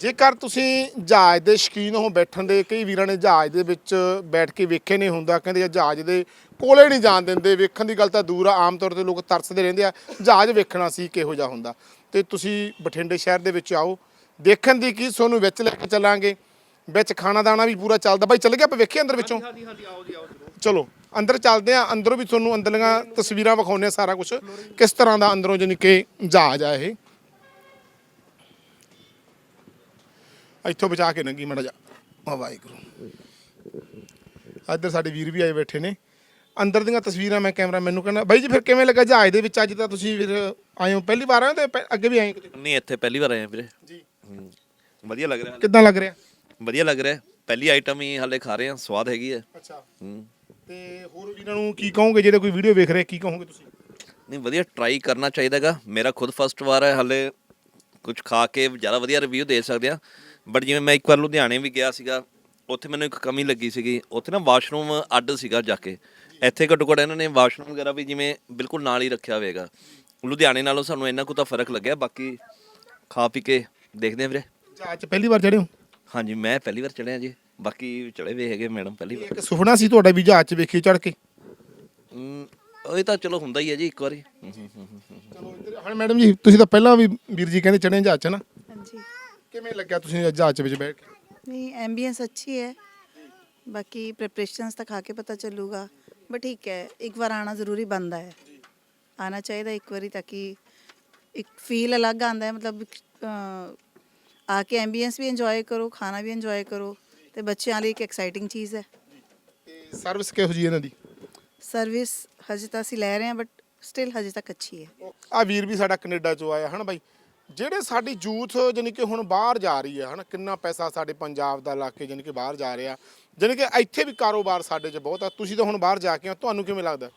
ਜੇਕਰ ਤੁਸੀਂ ਜਹਾਜ਼ ਦੇ ਸ਼ੌਕੀਨ ਹੋ ਬੈਠਣ ਦੇ ਕਈ ਵੀਰਾਂ ਨੇ ਜਹਾਜ਼ ਦੇ ਵਿੱਚ ਬੈਠ ਕੇ ਵੇਖੇ ਨਹੀਂ ਹੁੰਦਾ ਕਹਿੰਦੇ ਆ ਜਹਾਜ਼ ਦੇ ਕੋਲੇ ਨਹੀਂ ਜਾਣ ਦਿੰਦੇ ਵੇਖਣ ਦੀ ਗੱਲ ਤਾਂ ਦੂਰ ਆ ਆਮ ਤੌਰ ਤੇ ਲੋਕ ਤਰਸਦੇ ਰਹਿੰਦੇ ਆ ਜਹਾਜ਼ ਵੇਖਣਾ ਸੀ ਕਿਹੋ ਜਿਹਾ ਹੁੰਦਾ। ਤੇ ਤੁਸੀਂ ਬਠਿੰਡੇ ਸ਼ਹਿਰ ਦੇ ਵਿੱਚ ਆਓ ਦੇਖਣ ਦੀ ਕੀ ਤੁਹਾਨੂੰ ਵਿੱਚ ਲੈ ਕੇ ਚੱਲਾਂਗੇ ਵਿੱਚ ਖਾਣਾ ਦਾਣਾ ਵੀ ਪੂਰਾ ਚੱਲਦਾ। ਬਾਈ ਚੱਲ ਗਿਆ ਆਪਾਂ ਵੇਖੀਏ ਅੰਦਰ ਵਿੱਚੋਂ। ਹਾਂਜੀ ਹਾਂਜੀ ਆਓ ਜੀ ਆਓ ਚਲੋ ਅੰਦਰ ਚੱਲਦੇ ਆ ਅੰਦਰੋਂ ਵੀ ਤੁਹਾਨੂੰ ਅੰਦਰਲੀਆਂ ਤਸਵੀਰਾਂ ਵਿਖਾਉਂਦੇ ਆ ਸਾਰਾ ਕੁਝ ਕਿਸ ਤਰ੍ਹਾਂ ਦਾ ਅੰਦਰੋਂ ਜਾਣੀ ਕਿ ਜਹਾਜ਼ ਆ ਇਹ। ਇੱਥੋਂ ਬਚਾ ਕੇ ਨੰਗੀ ਮੜਾ ਜਾ ਆ ਵਾਹਿਗੁਰੂ। ਇੱਧਰ ਸਾਡੇ ਵੀਰ ਵੀ ਆਏ ਬੈਠੇ ਨੇ। ਅੰਦਰ ਦੀਆਂ ਤਸਵੀਰਾਂ ਮੈਂ ਕੈਮਰਾ ਮੈਨੂੰ ਕਹਿੰਦਾ ਬਾਈ ਜੀ ਫਿਰ ਕਿਵੇਂ ਲੱਗਾ ਜਹਾਜ਼ ਦੇ ਵਿੱਚ ਅੱਜ ਤਾਂ ਤੁਸੀਂ ਫਿਰ ਆਏ ਹੋ? ਪਹਿਲੀ ਵਾਰ ਆਏ ਹੋ ਤੇ ਪਹਿ- ਅੱਗੇ ਵੀ ਆਏ ਕਿਤੇ? ਨਹੀਂ ਇੱਥੇ ਪਹਿਲੀ ਵਾਰ ਆਏ ਆ ਵੀਰੇ। ਜੀ। ਵਧੀਆ ਲੱਗ ਰਿਹਾ ਕਿੱਦਾਂ ਲੱਗ ਰਿਹਾ? ਵਧੀਆ ਲੱਗ ਰਿਹਾ। ਪਹਿਲੀ ਆਈਟਮ ਹੀ ਹਾਲੇ ਖਾ ਰਹੇ ਆ ਸਵਾਦ ਹੈਗੀ ਹੈ। ਅੱਛਾ। ਹੂੰ। ਤੇ ਹੋਰ ਵੀਰਾਂ ਨੂੰ ਕੀ ਕਹੋਗੇ? ਜਿਹੜੇ ਕੋਈ ਵੀਡੀਓ ਵੇਖ ਰਹੇ ਕੀ ਕਹੋਗੇ ਤੁਸੀਂ? ਨਹੀਂ ਵਧੀਆ ਟਰਾਈ ਕਰਨਾ ਚਾਹੀਦਾਗਾ ਮੇਰਾ ਖੁਦ ਫਸਟ ਵਾਰ ਹੈ ਹਾਲੇ ਕੁਝ ਖਾ ਕੇ ਜ਼ਿਆਦਾ ਵਧੀਆ ਰਿਵਿਊ ਦੇ ਸਕਦੇ ਆ ਬਟ ਜਿਵੇਂ ਮੈਂ ਇੱਕ ਵਾਰ ਲੁਧਿਆਣੇ ਵੀ ਗਿਆ ਸੀਗਾ ਉੱਥੇ ਮੈਨੂੰ ਇੱਕ ਕਮੀ ਲੱਗੀ ਸੀਗੀ। ਉੱਥੇ ਨਾ ਵਾਸ਼ਰੂਮ ਅੱਡ ਸੀਗਾ ਜਾ ਕੇ। ਇੱਥੇ ਘੱਟੋ ਘੱਟ ਇਹਨਾਂ ਨੇ ਵਾਸ਼ਰੂਮ ਵਗੈਰਾ ਵੀ ਜਿਵੇਂ ਬਿਲਕੁਲ ਨਾਲ ਹੀ ਰੱਖਿਆ ਹੋਵੇਗਾ ਲੁਧਿਆਣੇ ਨਾਲੋਂ ਸਾਨੂੰ ਇੰਨਾ ਕੁ ਤਾਂ ਫ਼ਰਕ ਲੱਗਿਆ ਬਾਕੀ ਖਾ ਪੀ ਕੇ ਦੇਖਦੇ ਆ ਵੀਰੇ। 'ਚ ਪਹਿਲੀ ਵਾਰ ਚੜ੍ਹੇ ਹੋ? ਹਾਂਜੀ ਮੈਂ ਪਹਿਲੀ ਵਾਰ ਚੜਿਆ ਜੀ। ਬਾਕੀ ਚੜੇ ਵੇ ਹੈਗੇ ਮੈਡਮ ਪਹਿਲੀ ਵਾਰ। ਇੱਕ ਸੁਪਨਾ ਸੀ ਤੁਹਾਡਾ ਵੀ ਜਹਾਜ਼ 'ਚ ਵੇਖੀ ਚੜ੍ਹ ਕੇ? ਹਮ, ਇਹ ਤਾਂ ਚਲੋ ਹੁੰਦਾ ਹੀ ਹੈ ਜੀ ਇੱਕ ਵਾਰੀ। ਹਮ, ਹਮ, ਹਮ, ਹਮ, ਹਮ। ਚਲੋ ਇੱਧਰ ਹਾਂ ਮੈਡਮ ਜੀ ਤੁਸੀਂ ਤਾਂ ਪਹਿਲਾਂ ਵੀ ਵੀਰ ਜੀ ਕਹਿੰਦੇ ਚੜ੍ਹੇ ਜਹਾਜ਼ 'ਚ ਨਾ। ਹਾਂਜੀ। ਕਿਵੇਂ ਲੱਗਿਆ ਤੁਸੀਂ ਅੱਜ ਜਹਾਜ਼ ਵਿੱਚ ਬੈਠ ਕੇ? ਨਹੀਂ ਐਂਬੀਐਂਸ ਅੱਛੀ ਹੈ। ਬਾਕੀ ਪ੍ਰੈਪਰੇਸ਼ਨਸ ਤਾਂ ਖਾ ਕੇ ਪਤਾ ਚੱਲੂਗਾ। ਬਟ ਠੀਕ ਹੈ ਇੱਕ ਵਾਰ ਆਣਾ ਜ਼ਰੂਰੀ ਬਣਦਾ ਹੈ। ਆਣਾ ਚਾਹੀਦਾ ਇੱਕ ਵਾਰੀ ਤਾਂ ਕਿ ਇੱਕ ਫੀਲ ਅਲੱਗ ਆਂਦਾ ਹੈ। ਮਤਲਬ ਆ ਕੇ ਐਂਬੀਐਂਸ ਵੀ ਇੰਜੋਏ ਕਰੋ ਖਾਣਾ ਵੀ ਇੰਜੋਏ ਕਰੋ ਤੇ ਬੱਚਿਆਂ ਲਈ ਇੱਕ ਐਕਸਾਈਟਿੰਗ ਚੀਜ਼ ਹੈ। ਤੇ ਸਰਵਿਸ ਕਿਹੋ ਜਿਹੀ ਇਹਨਾਂ ਦੀ? ਸਰਵਿਸ ਹਜੇ ਤਾਂ ਅਸੀਂ ਲੈ ਰਹੇ ਹਾਂ ਬਟ ਸਟਿਲ ਹਜੇ ਤੱਕ ਅੱਛੀ ਹੈ। ਆ ਵੀਰ ਵੀ ਸਾਡਾ ਕੈਨੇਡਾ ਚੋਂ ਆਇਆ ਹਨ ਬਾਈ? ਜਿਹੜੇ ਸਾਡੀ ਯੂਥ ਜਾਨੀ ਕਿ ਹੁਣ ਬਾਹਰ ਜਾ ਰਹੀ ਹੈ, ਹਨ, ਕਿੰਨਾ ਪੈਸਾ ਸਾਡੇ ਪੰਜਾਬ ਦਾ ਇਲਾਕੇ ਕੇ ਜਾਨੀ ਕਿ ਬਾਹਰ ਜਾ ਰਿਹਾ ਜਾਨੀ ਕਿ ਇੱਥੇ ਵੀ ਕਾਰੋਬਾਰ ਸਾਡੇ 'ਚ ਬਹੁਤ ਆ, ਤੁਸੀਂ ਤਾਂ ਹੁਣ ਬਾਹਰ ਜਾ ਕੇ ਆ ਤੁਹਾਨੂੰ ਕਿਵੇਂ ਲੱਗਦਾ?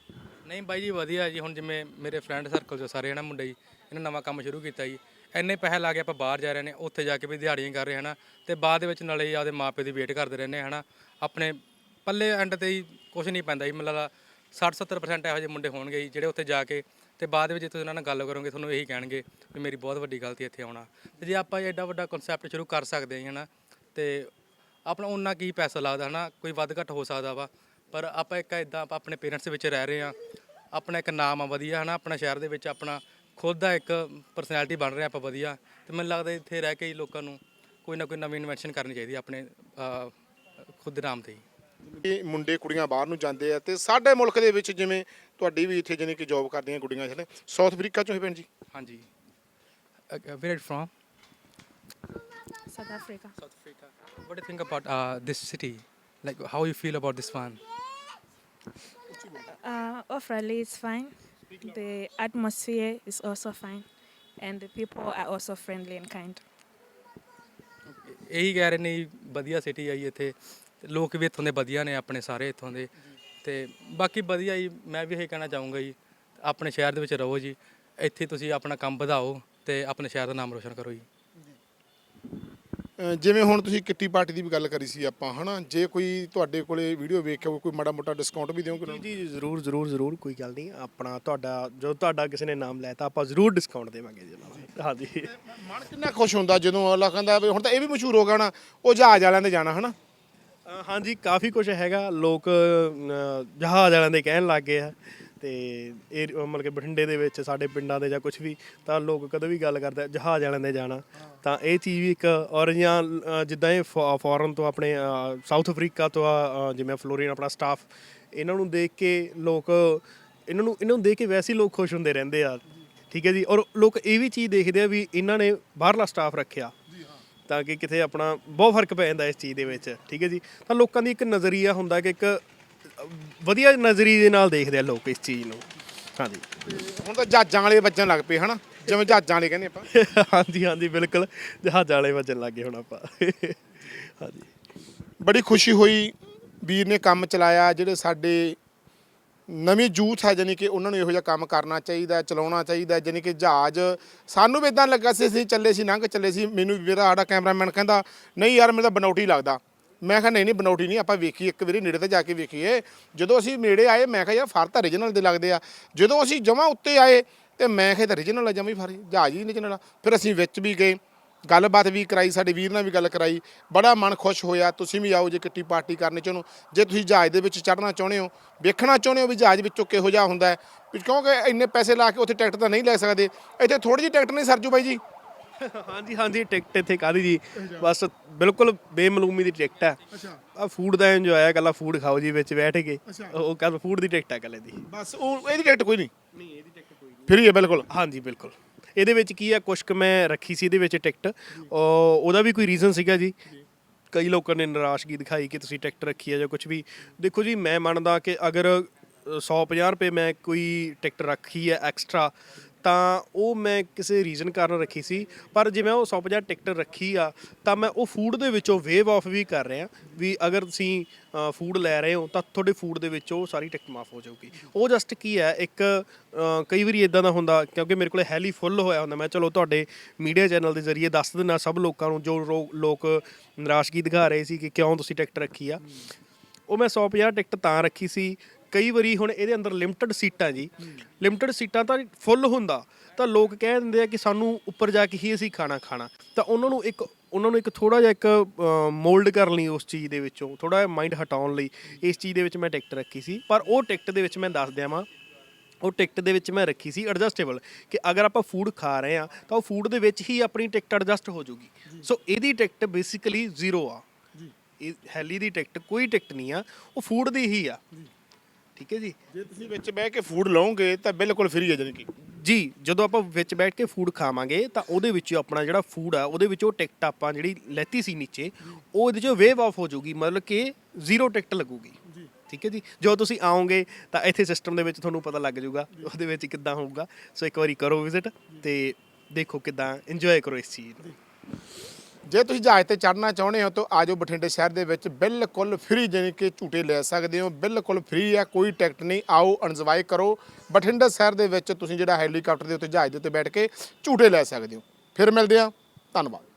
ਨਹੀਂ ਬਾਈ ਜੀ, ਵਧੀਆ ਜੀ, ਹੁਣ ਜਿਵੇਂ ਮੇਰੇ ਫਰੈਂਡ ਸਰਕਲ 'ਚ ਸਾਰੇ, ਹਨਾ, ਮੁੰਡੇ ਜੀ, ਇਹਨਾਂ ਨਵਾਂ ਕੰਮ ਸ਼ੁਰੂ ਕੀਤਾ ਜੀ। ਇੰਨੇ ਪੈਸੇ ਲਾ ਕੇ ਆਪਾਂ ਬਾਹਰ ਜਾ ਰਹੇ ਨੇ, ਉੱਥੇ ਜਾ ਕੇ ਵੀ ਦਿਹਾੜੀਆਂ ਕਰ ਰਹੇ, ਹਨਾ, ਤੇ ਬਾਅਦ ਦੇ ਵਿੱਚ ਨਾਲੇ ਹੀ ਆਪਦੇ ਮਾਪੇ ਦੀ ਵੇਟ ਕਰਦੇ ਰਹਿੰਦੇ, ਹਨਾ, ਆਪਣੇ ਪੱਲੇ ਐਂਡ ਤੇ ਹੀ ਕੁਝ ਨਹੀਂ ਪੈਂਦਾ ਜੀ, ਮਤਲਬ 60 70% ਇਹੋ ਜਿਹੇ ਮੁੰਡੇ ਹੋਣਗੇ ਜੀ, ਜਿਹੜੇ ਉੱਥੇ ਜਾ ਕੇ ਤੇ ਬਾਅਦ ਵਿੱਚ ਜੇ ਤੁਸੀਂ ਉਹਨਾਂ ਨਾਲ ਗੱਲ ਕਰੋਗੇ, ਤੁਹਾਨੂੰ ਇਹੀ ਕਹਿਣਗੇ ਵੀ ਮੇਰੀ ਬਹੁਤ ਵੱਡੀ ਗਲਤੀ ਇੱਥੇ ਆਉਣਾ। ਤੇ ਜੇ ਆਪਾਂ ਐਡਾ ਵੱਡਾ ਕਨਸੈਪਟ ਸ਼ੁਰੂ ਕਰ ਸਕਦੇ ਹਾਂ ਹਨਾ, ਤੇ ਆਪਣਾ ਉਹਨਾਂ ਕੀ ਪੈਸਾ ਲੱਗਦਾ, ਹਨਾ, ਕੋਈ ਵੱਧ ਘੱਟ ਹੋ ਸਕਦਾ ਵਾ, ਪਰ ਆਪਾਂ ਇੱਕ ਇਦਾਂ ਆਪਾਂ ਆਪਣੇ ਪੇਰੈਂਟਸ ਵਿੱਚ ਰਹਿ ਰਹੇ ਆ ਆਪਣਾ ਇੱਕ ਨਾਮ ਆ ਵਧੀਆ, ਹਨਾ, ਆਪਣਾ ਸ਼ਹਿਰ ਦੇ ਵਿੱਚ ਆਪਣਾ ਖੁਦ ਦਾ ਇੱਕ ਪਰਸਨੈਲਿਟੀ ਬਣ ਰਿਹਾ ਆਪਾਂ ਵਧੀਆ, ਤੇ ਮੈਨੂੰ ਲੱਗਦਾ ਇੱਥੇ ਰਹਿ ਕੇ ਹੀ ਲੋਕਾਂ ਨੂੰ ਕੋਈ ਨਾ ਕੋਈ ਨਵੀਂ ਇਨਵੈਂਸ਼ਨ ਕਰਨੀ ਚਾਹੀਦੀ ਆਪਣੇ ਖੁਦ ਦੇ ਨਾਮ ਤੇ ਹੀ। ਇਹ ਮੁੰਡੇ ਕੁੜੀਆਂ ਬਾਹਰ ਨੂੰ ਜਾਂਦੇ ਆ ਤੇ ਸਾਡੇ ਮੁਲਕ ਦੇ ਵਿੱਚ ਜਿਵੇਂ ਤੁਹਾਡੀ ਵੀ ਇੱਥੇ ਜਾਨੀ ਕਿ ਜੌਬ ਕਰਦੀਆਂ ਕੁੜੀਆਂ ਜਿਹੜੇ ਸਾਊਥ ਅਫਰੀਕਾ ਚੋਂ ਹੀ ਭੈਣ ਜੀ ਹਾਂਜੀ where from South Africa. South Africa. What do you think about uh, this city? Like, how you feel about this one? Uh, overall, it's fine. The atmosphere is also fine, and the people are also friendly and kind. ਇਹੀ ਕਹਿ ਰਹੇ ਨੇ ਜੀ, ਵਧੀਆ city ਆ ਜੀ ਇੱਥੇ ਤੇ ਲੋਕ ਵੀ ਇੱਥੋਂ ਦੇ ਵਧੀਆ ਨੇ ਆਪਣੇ ਸਾਰੇ ਇੱਥੋਂ ਦੇ। ਤੇ ਬਾਕੀ ਵਧੀਆ ਜੀ ਮੈਂ ਵੀ ਇਹ ਕਹਿਣਾ ਚਾਹੂੰਗਾ ਜੀ ਆਪਣੇ ਸ਼ਹਿਰ ਦੇ ਵਿੱਚ ਰਹੋ ਜੀ ਇੱਥੇ ਤੁਸੀਂ ਆਪਣਾ ਕੰਮ ਵਧਾਓ ਤੇ ਆਪਣੇ ਸ਼ਹਿਰ ਦਾ ਨਾਮ ਰੋਸ਼ਨ ਕਰੋ ਜੀ। ਜਿਵੇਂ ਹੁਣ ਤੁਸੀਂ ਕਿੱਟੀ ਪਾਰਟੀ ਦੀ ਵੀ ਗੱਲ ਕਰੀ ਸੀ ਆਪਾਂ ਹਨਾ? ਜੇ ਕੋਈ ਤੁਹਾਡੇ ਕੋਲੇ ਵੀਡੀਓ ਵੇਖ ਕੇ ਕੋਈ ਮਾੜਾ ਮੋਟਾ ਡਿਸਕਾਊਂਟ ਵੀ ਦਿਓਗੇ? ਜੀ ਜੀ ਜ਼ਰੂਰ ਜ਼ਰੂਰ ਜ਼ਰੂਰ ਕੋਈ ਗੱਲ ਨਹੀਂ। ਆਪਣਾ ਤੁਹਾਡਾ ਜੋ ਤੁਹਾਡਾ ਕਿਸੇ ਨੇ ਨਾਮ ਲੈਤਾ ਆਪਾਂ ਜ਼ਰੂਰ ਡਿਸਕਾਊਂਟ ਦੇਵਾਂਗੇ ਜੀ ਉਹਨਾਂ ਨੂੰ। ਹਾਂਜੀ। ਮਨ ਕਿੰਨਾ ਖੁਸ਼ ਹੁੰਦਾ ਜਦੋਂ ਅਗਲਾ ਕਹਿੰਦਾ ਵੀ ਹੁਣ ਤਾਂ ਇਹ ਵੀ ਮਸ਼ਹੂਰ ਹੋ ਗਿਆ ਨਾ ਉਹ ਜਹਾਜ਼ ਵਾਲਿਆਂ ਦੇ ਜਾਣਾ ਹਨਾ? ਹਾਂਜੀ ਕਾਫੀ ਕੁਝ ਹੈਗਾ। ਲੋਕ ਅ, ਜਹਾਜ਼ ਵਾਲਿਆਂ ਦੇ ਕਹਿਣ ਲੱਗ ਗਏ ਆ। ਤੇ ਇਹ ਮਤਲਬ ਕਿ ਬਠਿੰਡੇ ਦੇ ਵਿੱਚ ਸਾਡੇ ਪਿੰਡਾਂ ਦੇ ਜਾਂ ਕੁਝ ਵੀ ਤਾਂ ਲੋਕ ਕਦੇ ਵੀ ਗੱਲ ਕਰਦੇ ਆ, ਜਹਾਜ਼ ਵਾਲਿਆਂ ਦੇ ਜਾਣਾ। ਤਾਂ ਇਹ ਚੀਜ਼ ਵੀ ਇੱਕ ਔਰ ਜਾਂ ਅ, ਜਿੱਦਾਂ ਇਹ ਫੋਰਨ ਤੋਂ ਆਪਣੇ ਸਾਊਥ ਅਫਰੀਕਾ ਤੋਂ ਆ ਅ, ਜਿਵੇਂ ਫਲੋਰੀਨ ਆਪਣਾ ਸਟਾਫ ਇਹਨਾਂ ਨੂੰ ਦੇਖ ਕੇ ਲੋਕ ਇਹਨਾਂ ਨੂੰ ਇਹਨਾਂ ਨੂੰ ਦੇਖ ਕੇ ਵੈਸੇ ਹੀ ਲੋਕ ਖੁਸ਼ ਹੁੰਦੇ ਰਹਿੰਦੇ ਆ। ਠੀਕ ਹੈ ਜੀ? ਔਰ ਲੋਕ ਇਹ ਵੀ ਚੀਜ਼ ਦੇਖਦੇ ਆ ਵੀ ਇਹਨਾਂ ਨੇ ਬਾਹਰਲਾ ਸਟਾਫ ਰੱਖਿਆ। ਤਾਂ ਕਿ ਕਿਤੇ ਆਪਣਾ ਬਹੁਤ ਫ਼ਰਕ ਪੈ ਜਾਂਦਾ ਇਸ ਚੀਜ਼ ਦੇ ਵਿੱਚ ਠੀਕ ਹੈ ਜੀ? ਤਾਂ ਲੋਕਾਂ ਦੀ ਇੱਕ ਨਜ਼ਰੀਆ ਹੁੰਦਾ ਕਿ ਇੱਕ ਵਧੀਆ ਨਜ਼ਰੀਏ ਦੇ ਨਾਲ ਦੇਖਦੇ ਆ ਲੋਕ ਇਸ ਚੀਜ਼ ਨੂੰ। ਹਾਂਜੀ। ਹੁਣ ਤਾਂ ਜਹਾਜ਼ਾਂ ਵਾਲੇ ਵੱਜਣ ਲੱਗ ਪਏ ਹਨਾ? ਜਿਵੇਂ ਜਹਾਜ਼ਾਂ ਵਾਲੇ ਕਹਿੰਦੇ ਆਪਾਂ। <laughs> ਹਾਂਜੀ ਹਾਂਜੀ ਬਿਲਕੁਲ। ਜਹਾਜ਼ ਵਾਲੇ ਵਜਨ ਲੱਗੇ ਹੁਣ ਆਪਾਂ। ਹਾਂਜੀ। ਬੜੀ ਖੁਸ਼ੀ ਹੋਈ ਵੀਰ ਨੇ ਕੰਮ ਚਲਾਇਆ ਜਿਹੜੇ ਸਾਡੇ ਨਵੀਂ ਯੂਥ ਹੈ ਜਾਨੀ ਕਿ ਉਹਨਾਂ ਨੂੰ ਇਹੋ ਜਿਹਾ ਕੰਮ ਕਰਨਾ ਚਾਹੀਦਾ, ਚਲਾਉਣਾ ਚਾਹੀਦਾ ਜਾਨੀ ਕਿ ਜਹਾਜ਼। ਸਾਨੂੰ ਵੀ ਇਦਾਂ ਲੱਗਾ ਸੀ, ਅਸੀਂ ਚੱਲੇ ਸੀ, ਲੰਘ ਚੱਲੇ ਸੀ। ਮੈਨੂੰ ਵੀ ਮੇਰਾ ਸਾਡਾ ਕੈਮਰਾਮੈਨ ਕਹਿੰਦਾ, ਨਹੀਂ ਯਾਰ ਮੇਰਾ ਤਾਂ ਬਨੌਟੀ ਲੱਗਦਾ। ਮੈਂ ਕਿਹਾ, ਨਹੀਂ ਨਹੀਂ, ਬਨੌਟੀ ਨਹੀਂ, ਆਪਾਂ ਵੇਖੀ ਇੱਕ ਵਾਰੀ ਨੇੜੇ ਤੇ ਜਾ ਕੇ ਵੇਖੀਏ। ਜਦੋਂ ਅਸੀਂ ਨੇੜੇ ਆਏ, ਮੈਂ ਕਿਹਾ, ਯਾਰ ਫਰ ਤਾਂ ਰੀਜਨਲ ਦੇ ਲੱਗਦੇ ਆ। ਜਦੋਂ ਅਸੀਂ ਜਮਾਂ ਉੱਤੇ ਆਏ, ਤੇ ਮੈਂ ਕਿਹਾ ਤਾਂ ਰੀਜਨਲ ਆ, ਜਮੀ ਫਰ ਜਹਾਜ਼ ਹੀ ਰੀਜਨਲ ਆ। ਫਿਰ ਅਸੀਂ ਵਿੱਚ ਵੀ ਗਏ। ਗੱਲਬਾਤ ਵੀ ਕਰਾਈ ਸਾਡੇ ਵੀਰ ਨਾਲ ਵੀ ਗੱਲ ਕਰਾਈ। ਬੜਾ ਮਨ ਖੁਸ਼ ਹੋਇਆ ਤੁਸੀਂ ਵੀ ਆਓ ਜੇ ਕਿੱਟੀ ਪਾਰਟੀ ਕਰਨੀ ਚਾਹੁੰਦੇ ਹੋ। ਜੇ ਤੁਸੀਂ ਜਹਾਜ਼ ਦੇ ਵਿੱਚ ਚੜ੍ਹਨਾ ਚਾਹੁੰਦੇ ਹੋ ਵੇਖਣਾ ਚਾਹੁੰਦੇ ਹੋ ਵੀ ਜਹਾਜ਼ ਵਿੱਚੋਂ ਕਿਹੋ ਜਿਹਾ ਹੁੰਦਾ ਹੈ। ਵੀ ਕਿਉਂਕਿ ਇੰਨੇ ਪੈਸੇ ਲਾ ਕੇ ਉੱਥੇ ਟਿਕਟ ਤਾਂ ਨਹੀਂ ਲੈ ਸਕਦੇ। ਇੱਥੇ ਥੋੜੀ ਜਿਹੀ ਟਿਕਟ ਨਹੀਂ ਸਰਜੂ ਬਾਈ ਜੀ? ਹਾਂਜੀ ਹਾਂਜੀ ਟਿਕਟ ਇੱਥੇ ਕਾਦੀ ਜੀ? ਬਸ ਬਿਲਕੁਲ ਬੇਮਲੂਮੀ ਦੀ ਟਿਕਟ ਹੈ। ਆ ਫੂਡ ਦਾ ਇੰਜੋਏ ਹੈ ਕੱਲਾ ਫੂਡ ਖਾਓ ਜੀ ਵਿੱਚ ਬੈਠ ਕੇ। ਉਹ ਕੱਲ ਫੂਡ ਦੀ ਟਿਕਟ ਹੈ ਕੱਲੇ ਦੀ। ਬਸ ਉਹ ਇਹਦੀ ਟਿਕਟ ਕੋਈ ਨਹੀਂ? ਨਹੀਂ ਇਹਦੀ ਟਿਕਟ ਕੋਈ ਨਹੀਂ। ਫ੍ਰੀ ਹੈ ਬਿਲਕੁਲ। ਹਾਂਜੀ ਬਿਲਕੁਲ। ਇਹਦੇ ਵਿੱਚ ਕੀ ਹੈ ਕੁਛ ਕੁ ਮੈਂ ਰੱਖੀ ਸੀ ਇਹਦੇ ਵਿੱਚ ਟਿਕਟ। ਉਹ- ਉਹਦਾ ਵੀ ਕੋਈ ਰੀਜ਼ਨ ਸੀਗਾ ਜੀ? ਕਈ ਲੋਕਾਂ ਨੇ ਨਿਰਾਸ਼ਗੀ ਦਿਖਾਈ ਕਿ ਤੁਸੀਂ ਟਿਕਟ ਰੱਖੀ ਹੈ ਜਾਂ ਕੁਝ ਵੀ। ਦੇਖੋ ਜੀ ਮੈਂ ਮੰਨਦਾ ਕਿ ਅਗਰ 150 ਰੁਪਏ ਮੈਂ ਕੋਈ ਟਿਕਟ ਰੱਖੀ ਹੈ ਐਕਸਟਰਾ ਤਾਂ ਉਹ ਮੈਂ ਕਿਸੇ ਰੀਜ਼ਨ ਕਾਰਨ ਰੱਖੀ ਸੀ, ਪਰ ਜੇ ਮੈਂ ਉਹ 150 ਟਿਕਟ ਰੱਖੀ ਆ, ਤਾਂ ਮੈਂ ਉਹ ਫੂਡ ਦੇ ਵਿੱਚੋਂ ਵੇਵ ਆਫ ਵੀ ਕਰ ਰਿਹਾ, ਵੀ ਅਗਰ ਤੁਸੀਂ ਫੂਡ ਲੈ ਰਹੇ ਹੋ, ਤਾਂ ਤੁਹਾਡੇ ਫੂਡ ਦੇ ਵਿੱਚ ਉਹ ਸਾਰੀ ਟਿਕਟ ਮਾਫ ਹੋ ਜਾਊਗੀ। ਉਹ ਜਸਟ ਕੀ ਹੈ, ਇੱਕ ਕਈ ਵਾਰੀ ਇਦਾਂ ਦਾ ਹੁੰਦਾ, ਕਿਉਂਕਿ ਮੇਰੇ ਕੋਲ ਹੈਲੀ ਫੁੱਲ ਹੋਇਆ ਹੁੰਦਾ, ਮੈਂ ਚਲੋ ਤੁਹਾਡੇ ਮੀਡੀਆ ਚੈਨਲ ਦੇ ਜ਼ਰੀਏ ਦੱਸ ਦਿੰਦਾ ਸਭ ਲੋਕਾਂ ਨੂੰ, ਜੋ ਰੋ- ਲੋਕ ਨਿਰਾਸ਼ਗੀ ਦਿਖਾ ਰਹੇ ਸੀ ਕਿ ਕਿਉਂ ਤੁਸੀਂ ਟਿਕਟ ਰੱਖੀ ਆ। ਉਹ ਮੈਂ 150 ਟਿਕਟ ਤਾਂ ਰੱਖੀ ਸੀ ਕਈ ਵਾਰੀ ਹੁਣ ਇਹਦੇ ਅੰਦਰ ਲਿਮਟਿਡ ਸੀਟਾਂ ਜੀ। ਲਿਮਟਿਡ ਸੀਟਾਂ ਤਾਂ ਫੁੱਲ ਹੁੰਦਾ। ਤਾਂ ਲੋਕ ਕਹਿ ਦਿੰਦੇ ਆ ਕਿ ਸਾਨੂੰ ਉੱਪਰ ਜਾ ਕੇ ਹੀ ਅਸੀਂ ਖਾਣਾ ਖਾਣਾ। ਤਾਂ ਉਹਨਾਂ ਨੂੰ ਇੱਕ ਉਹਨਾਂ ਨੂੰ ਇੱਕ ਥੋੜਾ ਜਿਹਾ ਇੱਕ ਮੋਲਡ ਕਰਨ ਲਈ ਉਸ ਚੀਜ਼ ਦੇ ਵਿੱਚੋਂ। ਥੋੜਾ ਜਿਹਾ ਮਾਈਂਡ ਹਟਾਉਣ ਲਈ ਇਸ ਚੀਜ਼ ਦੇ ਵਿੱਚ ਮੈਂ ਟਿਕਟ ਰੱਖੀ ਸੀ। ਪਰ ਉਹ ਟਿਕਟ ਦੇ ਵਿੱਚ ਮੈਂ ਦੱਸ ਦਿਆਵਾਂ ਉਹ ਟਿਕਟ ਦੇ ਵਿੱਚ ਮੈਂ ਰੱਖੀ ਸੀ ਐਡਜਸਟੇਬਲ ਕਿ ਅਗਰ ਆਪਾਂ ਫੂਡ ਖਾ ਰਹੇ ਆ ਤਾਂ ਉਹ ਫੂਡ ਦੇ ਵਿੱਚ ਹੀ ਆਪਣੀ ਟਿਕਟ ਐਡਜਸਟ ਹੋ ਜਾਊਗੀ। ਸੋ ਇਹਦੀ ਟਿਕਟ ਬੇਸਿਕਲੀ ਜ਼ੀਰੋ ਆ। ਇਹ ਹੈਲੀ ਦੀ ਟਿਕਟ ਕੋਈ ਟਿਕਟ ਨਹੀਂ ਆ। ਉਹ ਫੂਡ ਦੀ ਹੀ ਆ। ਠੀਕ ਹੈ ਜੀ? ਜੇ ਤੁਸੀਂ ਵਿੱਚ ਬਹਿ ਕੇ ਫੂਡ ਲਓਗੇ ਤਾਂ ਬਿਲਕੁਲ ਫ੍ਰੀ ਹੈ ਜਾਨੀ ਕਿ। ਜੀ ਜਦੋਂ ਆਪਾਂ ਵਿੱਚ ਬੈਠ ਕੇ ਫੂਡ ਖਾਵਾਂਗੇ ਤਾਂ ਉਹਦੇ ਵਿੱਚ ਆਪਣਾ ਜਿਹੜਾ ਫੂਡ ਆ ਉਹਦੇ ਵਿੱਚ ਉਹ ਟਿਕਟ ਆਪਾਂ ਜਿਹੜੀ ਲੈਤੀ ਸੀ ਨੀਚੇ ਉਹ ਇਹਦੇ ਚੋਂ ਵੇਵ ਆਫ ਹੋ ਜਾਊਗੀ ਮਤਲਬ ਕਿ ਜ਼ੀਰੋ ਟਿਕਟ ਲੱਗੂਗੀ। ਠੀਕ ਹੈ ਜੀ? ਜੋ ਤੁਸੀਂ ਆਓਗੇ ਤਾਂ ਇੱਥੇ ਸਿਸਟਮ ਦੇ ਵਿੱਚ ਤੁਹਾਨੂੰ ਪਤਾ ਲੱਗ ਜਾਊਗਾ ਉਹਦੇ ਵਿੱਚ ਕਿੱਦਾਂ ਹੋਊਗਾ। ਸੋ ਇੱਕ ਵਾਰੀ ਕਰੋ ਵਿਜ਼ਿਟ ਤੇ ਦੇਖੋ ਕਿੱਦਾਂ ਇੰਜੋਏ ਕਰੋ ਇਸ ਚੀਜ਼ ਨੂੰ। ਜੇ ਤੁਸੀਂ ਜਹਾਜ਼ ਤੇ ਚੜ੍ਹਨਾ ਚਾਹੁੰਦੇ ਹੋ ਤਾਂ ਆਜੋ ਬਠਿੰਡੇ ਸ਼ਹਿਰ ਦੇ ਵਿੱਚ ਬਿਲਕੁਲ ਫ੍ਰੀ ਜਾਣੀ ਕਿ ਝੂਟੇ ਲੈ ਸਕਦੇ ਹੋ। ਬਿਲਕੁਲ ਫ੍ਰੀ ਹੈ ਕੋਈ ਟਿਕਟ ਨਹੀਂ। ਆਓ ਇੰਜੋਏ ਕਰੋ। ਬਠਿੰਡਾ ਸ਼ਹਿਰ ਦੇ ਵਿੱਚ ਤੁਸੀਂ ਜਿਹੜਾ ਹੈਲੀਕਾਪਟਰ ਦੇ ਉੱਤੇ ਜਹਾਜ਼ ਦੇ ਉੱਤੇ ਬੈਠ ਕੇ ਝੂਟੇ ਲੈ ਸਕਦੇ ਹੋ। ਫਿਰ ਮਿਲਦੇ ਹਾਂ। ਧੰਨਵਾਦ।